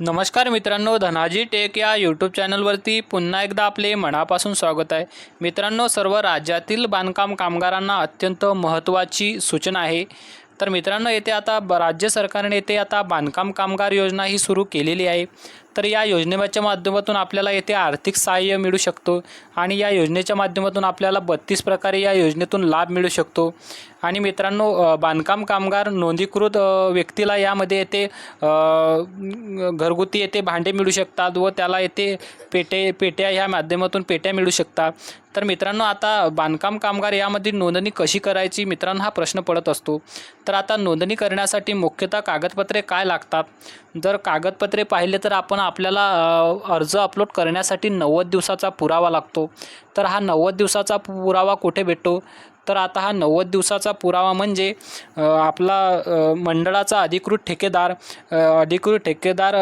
नमस्कार मित्रांनो धनाजी टेक या यूट्यूब चॅनलवरती पुन्हा एकदा आपले मनापासून स्वागत आहे. मित्रांनो सर्व राज्यातील बांधकाम कामगारांना अत्यंत महत्त्वाची सूचना आहे. तर मित्रांनो येथे आता ब राज्य सरकारने येथे आता बांधकाम कामगार योजना ही सुरू केलेली आहे. तर या योजनेच्या माध्यमातून आपल्याला येथे आर्थिक सहाय्य मिळू शकतो आणि या योजनेच्या माध्यमातून आपल्याला बत्तीस प्रकारे या योजनेतून लाभ मिळू शकतो. आणि मित्रांनो बांधकाम कामगार नोंदीकृत व्यक्तीला यामध्ये येथे घरगुती येथे भांडे मिळू शकतात व त्याला येथे पेटे पेट्या ह्या माध्यमातून पेट्या मिळू शकतात. तर मित्रांनो आता बांधकाम कामगार यामध्ये नोंदणी कशी करायची? मित्रांनो हा प्रश्न पडत असतो. तर आता नोंदणी करण्यासाठी मुख्यतः कागदपत्रे काय लागतात? जर कागदपत्रे पाहिले तर आपण आपल्याला अर्ज अपलोड करण्यासाठी नव्वद दिवसाचा पुरावा लागतो. तर हा नव्वद दिवसाचा पुरावा कुठे भेटतो? तर आता हा नव्वद दिवसाचा पुरावा म्हणजे आपला मंडळाचा अधिकृत ठेकेदार अधिकृत ठेकेदार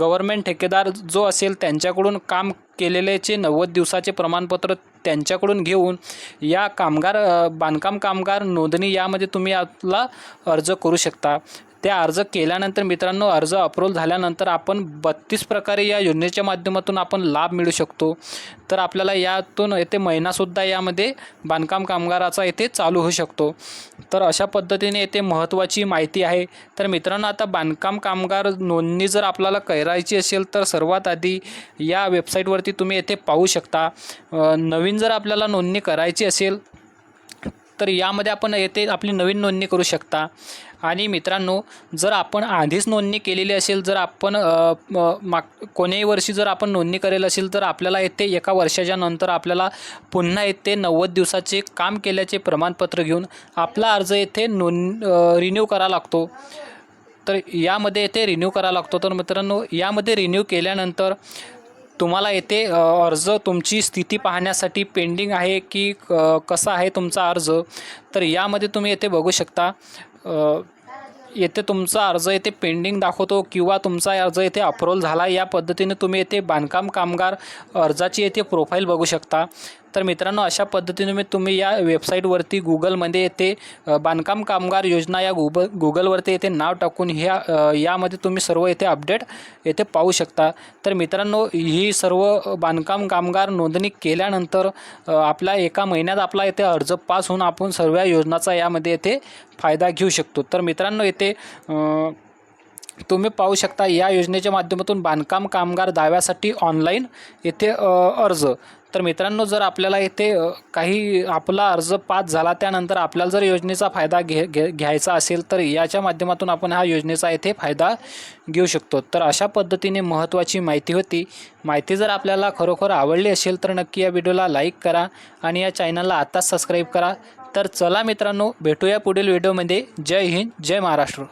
गव्हर्मेंट ठेकेदार जो असेल त्यांच्याकडून काम केलेल्याचे नव्वद दिवसाचे प्रमाणपत्र त्यांच्याकडून घेऊन या कामगार बांधकाम कामगार नोंदणी यामध्ये तुम्ही आपला अर्ज करू शकता. त्या अर्ज केल्यानंतर मित्रांनो अर्ज अप्रूव्ह झाल्यानंतर आपण बत्तीस प्रकारे या योजनेच्या माध्यमातून आपण लाभ मिळू शकतो. तर आपल्याला यातून येथे महिनासुद्धा यामध्ये बांधकाम कामगाराचा येथे चालू होऊ शकतो. तर अशा पद्धतीने येथे महत्त्वाची माहिती आहे. तर मित्रांनो आता बांधकाम कामगार नोंदणी जर आपल्याला करायची असेल तर सर्वात आधी या वेबसाईटवरती तुम्ही येथे पाहू शकता. नवीन जर आपल्याला नोंदणी करायची असेल तर यामध्ये आपण येथे आपली नवीन नोंदणी करू शकता. आणि मित्रांनो जर आपण आधीच नोंदणी केलेली असेल जर आपण माग कोणत्याही वर्षी जर आपण नोंदणी करेल असेल तर आपल्याला येथे एका वर्षाच्या नंतर आपल्याला पुन्हा येथे नव्वद दिवसाचे काम केल्याचे प्रमाणपत्र घेऊन आपला अर्ज येथे नोंद रिन्यू करावा लागतो. तर यामध्ये येथे रिन्यू करावा लागतो. तर मित्रांनो यामध्ये रिन्यू केल्यानंतर तुम्हाला येथे अर्ज तुमची स्थिती पाहण्यासाठी पेंडिंग आहे की कसा आहे तुमचा अर्ज? तर यामध्ये तुम्ही येथे बघू शकता येथे तुमचा अर्ज येथे पेंडिंग दाखवतो किंवा तुमचा अर्ज येथे अप्रूव्हल झाला या पद्धतीने तुम्ही येथे बांधकाम कामगार अर्जाची येथे प्रोफाईल बघू शकता. तर मित्रांनो अशा पद्धतीने मी तुम्ही या वेबसाईटवरती गुगलमध्ये येथे बांधकाम कामगार योजना या गुगल गुगलवरती येथे नाव टाकून ह्या यामध्ये तुम्ही सर्व येथे अपडेट येथे पाहू शकता. तर मित्रांनो ही सर्व बांधकाम कामगार नोंदणी केल्यानंतर आपल्या आपला एका महिन्यात आपला येथे अर्ज पास होऊन आपण सर्व योजनाचा यामध्ये येथे फायदा घेऊ शकतो. तर मित्रांनो येथे तुम्ही पाहू शकता या योजनेच्या माध्यमातून बांधकाम कामगार दाव्यासाठी ऑनलाईन येथे अर्ज. तर मित्रांनो जर आपल्याला येथे काही आपला अर्ज पास झाला त्यानंतर आपल्याला जर योजनेचा फायदा घे घे घ्यायचा असेल तर याच्या माध्यमातून आपण हा योजनेचा येथे फायदा घेऊ शकतो. तर अशा पद्धतीने महत्त्वाची माहिती होती. माहिती जर आपल्याला खरोखर आवडली असेल तर नक्की या व्हिडिओला लाईक करा आणि या चॅनलला आत्ताच सबस्क्राईब करा. तर चला मित्रांनो भेटूया पुढील व्हिडिओमध्ये. जय हिंद जय महाराष्ट्र.